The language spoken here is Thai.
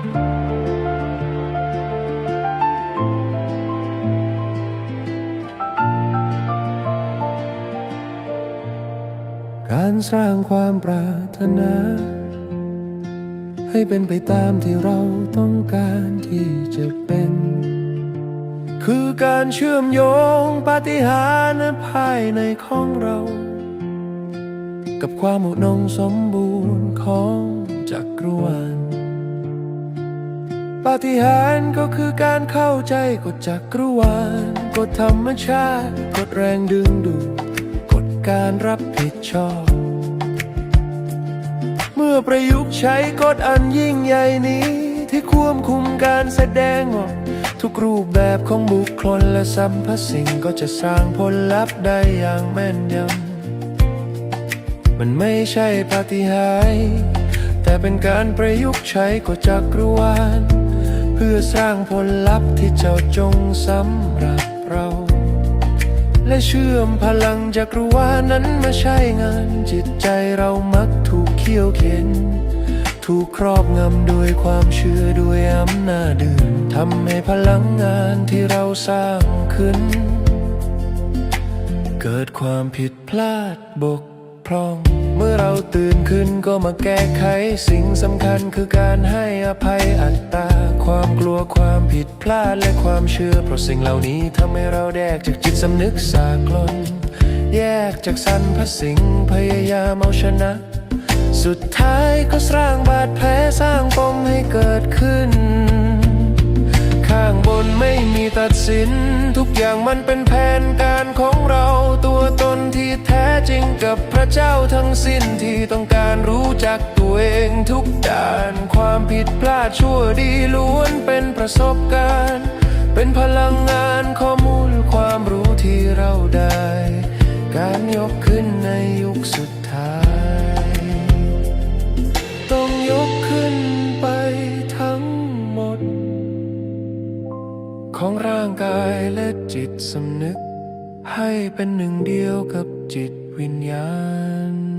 การสร้างความปรารถนา ให้เป็นไปตามที่เราต้องการที่จะเป็น คือการเชื่อมโยงปฏิหาริย์ภายในของเรา กับความอุดมสมบูรณ์ของจักรวาล ปาฏิหาริย์ก็คือการเข้าใจกฎจักรวาลกฎธรรมชาติกฎแรงดึงดูดกฎการรับผิดชอบ เมื่อประยุกต์ใช้กฎอันยิ่งใหญ่นี้ ที่ควบคุมการแสดงออกทุกรูปแบบของบุคคลและสรรพสิ่งก็จะสร้างผลลัพธ์ได้อย่างแม่นยำ มันไม่ใช่ปาฏิหาริย์แต่เป็นการประยุกต์ใช้กฎจักรวาล อสร้างผลลัพธ์ที่เจ้าจงสำหรับเรา และเชื่อมพลังจักรวานั้นมาใช้งาน จิตใจเรามักถูกเคี่ยวเข็น ถูกครอบงำด้วยความเชื่อด้วยอำนาจดื่นทำให้พลังงานที่เราสร้างขึ้น เกิดความผิดพลาดบกพร่อง เมื่อเราตื่นขึ้นก็มาแก้ไขสิ่งสำคัญคือการให้อภัยอัตตา ความกลัวความผิดพลาดและความเชื่อ เพราะสิ่งเหล่านี้ทำให้เราแดกจากจิตสำนึกสากลน แยกจากสรรพสิ่งพยายามเอาชนะ สุดท้ายก็สร้างบาดแผลสร้างปมให้เกิดขึ้น ข้างบนไม่มีตัดสิน อย่างมันเป็นแผนการของเราตัวตนที่แท้จริงกับพระเจ้าทั้งสิ้นที่ต้องการรู้จักตัวเองทุกด้าน ความผิดพลาดชั่วดีล้วนเป็นประสบการณ์ เป็นพลังงานข้อมูลความรู้ที่เราได้ การยกขึ้นในยุคสุด จิตสำนึก ให้เป็นหนึ่งเดียวกับจิตวิญญาณ